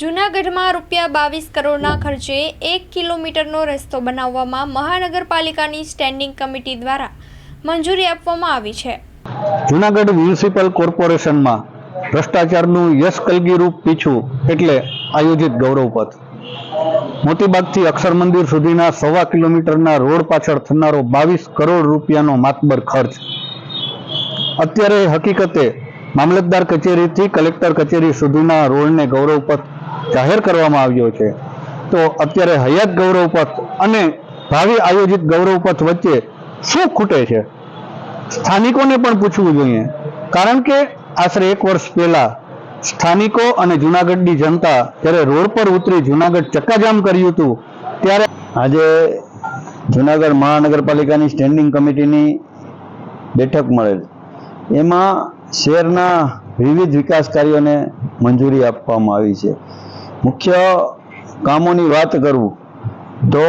જૂનાગઢમાં રૂપિયા બાવીસ કરોડના ખર્ચે એક કિલોમીટરનો રસ્તો બનાવવામાં મહાનગરપાલિકાની સ્ટેન્ડિંગ કમિટી દ્વારા મંજૂરી આપવામાં આવી છે. જૂનાગઢ મ્યુનિસિપલ કોર્પોરેશનમાં ભ્રષ્ટાચારનું યશ કલગીરૂપ પીછું એટલે આયોજિત ગૌરવપથ. મોતીબાગથી અક્ષર મંદિર સુધીના સવા કિલોમીટરના રોડ પાછળ થનારો બાવીસ કરોડ રૂપિયાનો માતબર ખર્ચ. અત્યારે હકીકતે મામલતદાર કચેરીથી કલેક્ટર કચેરી સુધીના રોડને ગૌરવપથ જાહેર કરવામાં આવ્યો છે. તો અત્યારે હયાત ગૌરવપથ અને ભાવિ આયોજિત ગૌરવ પથ વચ્ચે શું ખૂટે છે? સ્થાનિકોને પણ પૂછવું જોઈએ. કારણ કે આશરે એક વર્ષ પહેલા સ્થાનિકો અને જુનાગઢની જનતા જ્યારે રોડ પર ઉતરી જુનાગઢ ચક્કાજામ કર્યું હતું, ત્યારે આજે જુનાગઢ મહાનગરપાલિકાની સ્ટેન્ડિંગ કમિટીની બેઠક મળેલ. એમાં શહેરના વિવિધ વિકાસ કાર્યોને મંજૂરી આપવામાં આવી છે. મુખ્ય કામોની વાત કરું તો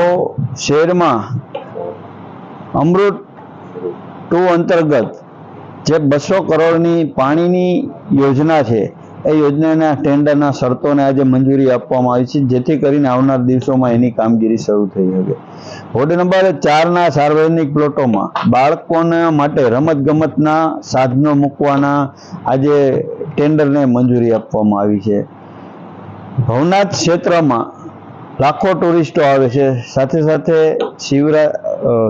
શહેરમાં અમૃત ટુ અંતર્ગત જે બસો કરોડની પાણીની યોજના છે, એ યોજનાના ટેન્ડરના શરતોને આજે મંજૂરી આપવામાં આવી છે, જેથી કરીને આવનાર દિવસોમાં એની કામગીરી શરૂ થઈ શકે. વોર્ડ નંબર ચારના સાર્વજનિક પ્લોટોમાં બાળકોના માટે રમત ગમતના સાધનો મૂકવાના આજે ટેન્ડરને મંજૂરી આપવામાં આવી છે. ભવનાથ ક્ષેત્રમાં લાખો ટુરિસ્ટો આવે છે. સાથે સાથે શિવરા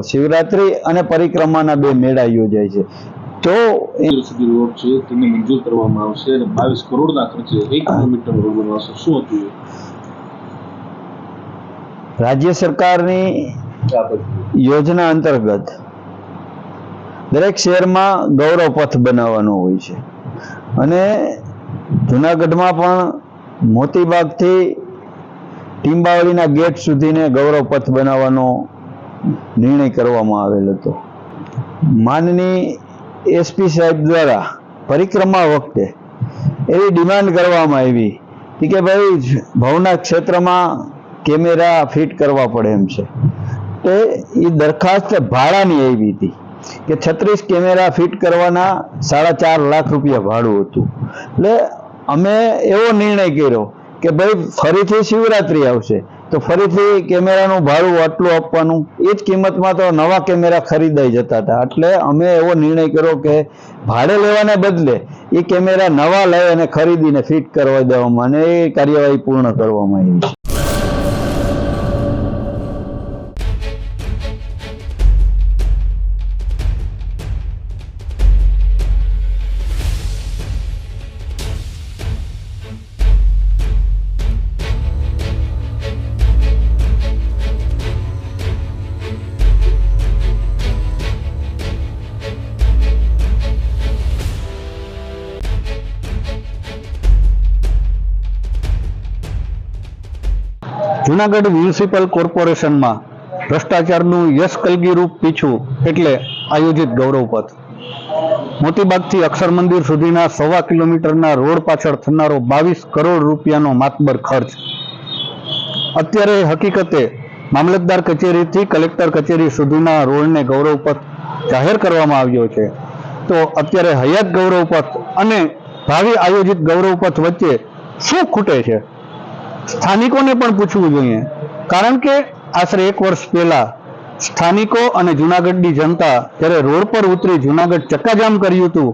શિવરાત્રી અને પરિક્રમાના બે મેળા યોજાય છે. તો સુધી રોડ છે તેને મંજૂર કરવામાં આવશે અને બાવીસ કરોડના ખર્ચે એક કિલોમીટર રોડ બનાવશે શું હતું રાજ્ય સરકારની યોજના અંતર્ગત દરેક શહેરમાં ગૌરવ પથ બનાવવાનો હોય છે. અને જુનાગઢમાં પણ મોતીબાગથી ટીંબાવળીના ગેટ સુધીને ગૌરવ પથ બનાવવાનો નિર્ણય કરવામાં આવેલ હતો. માનની એસપી સાહેબ દ્વારા પરિક્રમા વખતે એવી ડિમાન્ડ કરવામાં આવી કે ભાઈ ભવનાથ ક્ષેત્રમાં કેમેરા ફિટ કરવા પડે એમ છે. તો એ દરખાસ્ત ભાડાની આવી હતી કે છત્રીસ કેમેરા ફિટ કરવાના સાડા ચાર લાખ રૂપિયા ભાડું હતું. એટલે અમે એવો નિર્ણય કર્યો કે ભાઈ ફરીથી શિવરાત્રી આવશે. તો ફરીથી કેમેરાનું ભાડું આટલું આપવાનું. એ જ કિંમતમાં તો નવા કેમેરા ખરીદાઈ જતા હતા. એટલે અમે એવો નિર્ણય કર્યો કે ભાડે લેવાને બદલે એ કેમેરા નવા લઈ અને ખરીદીને ફિટ કરવા દેવામાં અને એ કાર્યવાહી પૂર્ણ કરવામાં આવી જુનાગઢ મ્યુનિસિપલ કોર્પોરેશનમાં ભ્રષ્ટાચારનું યશ કલગીરૂપ પીછું એટલે આયોજિત ગૌરવપથ. મોતીબાગથી અક્ષર મંદિર સુધીના સવા કિલોમીટરના રોડ પાછળ થનારો બાવીસ કરોડ રૂપિયાનો માતબર ખર્ચ. અત્યારે હકીકતે મામલતદાર કચેરીથી કલેક્ટર કચેરી સુધીના રોડને ગૌરવપથ જાહેર કરવામાં આવ્યો છે. તો અત્યારે હયાત ગૌરવપથ અને ભાવિ આયોજિત ગૌરવપથ વચ્ચે શું ખૂટે છે? સ્થાનિકોને પણ પૂછવું જોઈએ. કારણ કે આશરે એક વર્ષ પહેલા સ્થાનિકો અને જૂનાગઢની જનતા જ્યારે રોડ પર ઉતરી જુનાગઢ ચક્કાજામ કર્યું હતું,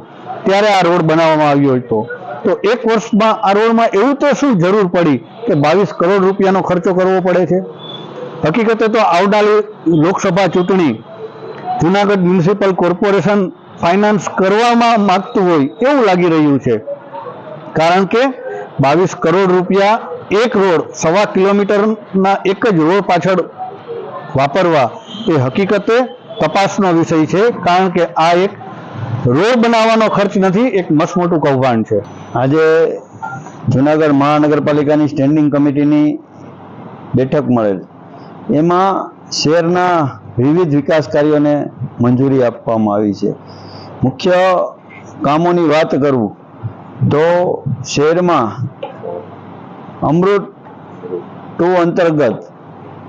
ત્યારે આ રોડ બનાવવામાં આવ્યો હતો. તો એક વર્ષમાં આ રોડમાં એવું તો શું જરૂર પડી કે બાવીસ કરોડ રૂપિયાનો ખર્ચો કરવો પડે છે? હકીકતે તો આવનારી લોકસભા ચૂંટણી જુનાગઢ મ્યુનિસિપલ કોર્પોરેશન ફાઇનાન્સ કરવામાં માંગતું હોય એવું લાગી રહ્યું છે. કારણ કે બાવીસ કરોડ રૂપિયા એક રોડ સવા કિલોમીટરના એક જ રોડ પાછળ વાપરવા એ હકીકતે તપાસનો વિષય છે, કારણ કે આ એક રોડ બનાવવાનો ખર્ચ નથી, એક મસમોટું કૌભાંડ છે. આજે જુનાગઢ મહાનગરપાલિકાની સ્ટેન્ડિંગ કમિટીની બેઠક મળેલ. એમાં શહેરના વિવિધ વિકાસ કાર્યોને મંજૂરી આપવામાં આવી છે. મુખ્ય કામોની વાત કરું તો શહેરમાં અમૃત ટુ અંતર્ગત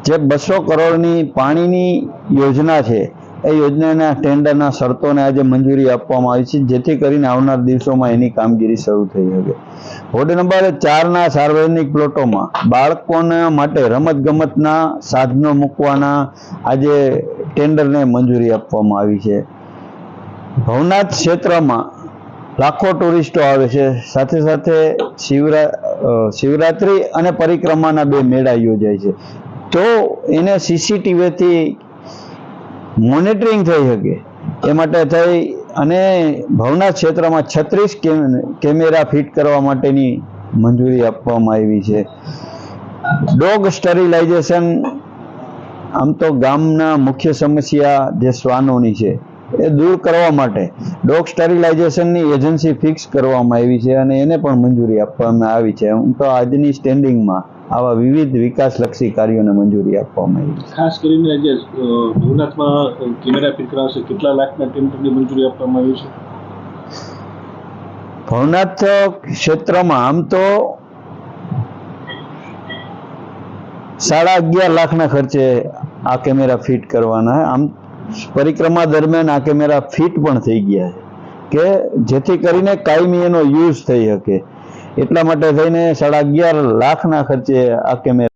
જે બસો કરોડની પાણીની યોજના છે, એ યોજનાના ટેન્ડરના શરતોને આજે મંજૂરી આપવામાં આવી છે, જેથી કરીને આવનાર દિવસોમાં એની કામગીરી શરૂ થઈ શકે. વોર્ડ નંબર ચારના સાર્વજનિક પ્લોટોમાં બાળકોના માટે રમતગમતના સાધનો મૂકવાના આજે ટેન્ડરને મંજૂરી આપવામાં આવી છે. ભવનાથ ક્ષેત્રમાં લાખો ટુરિસ્ટો આવે છે. સાથે સાથે શિવરા શિવરાત્રી અને પરિક્રમાના બે મેળા યોજાય છે. તો એને સીસીટીવીથી મોનિટરિંગ થઈ શકે. એ માટે થઈ અને ભવનાથ ક્ષેત્રમાં છત્રીસ કેમેરા ફિટ કરવા માટેની મંજૂરી આપવામાં આવી છે. ડોગ સ્ટરીલાઇઝેશન આમ તો ગામના મુખ્ય સમસ્યા જે શ્વાનોની છે. એ દૂર કરવા માટે. ડોગ સ્ટરીલાઇઝેશનની એજન્સી ફિક્સ કરવામાં આવી છે અને એને પણ મંજૂરી આપવામાં આવી છે. હું તો આજની સ્ટેન્ડિંગમાં આવા વિવિધ વિકાસલક્ષી કાર્યોને મંજૂરી આપવામાં આવી છે. ખાસ કરીને જે ભવનાથમાં કેમેરા ફિટ કરાવશે કેટલા લાખના ટેન્ડરની મંજૂરી આપવામાં આવી છે? ભવનાથ ક્ષેત્રમાં આમ તો સાડા અગિયાર લાખના ખર્ચે આ કેમેરા ફિટ કરવાના. આમ પરિક્રમા દરમિયાન આ કેમેરા ફિટ પણ થઈ ગયા છે. કે જેથી કરીને કાયમી એનો યુઝ થઈ શકે. એટલા માટે થઈને સાડા અગિયાર લાખના ખર્ચે આ કેમેરા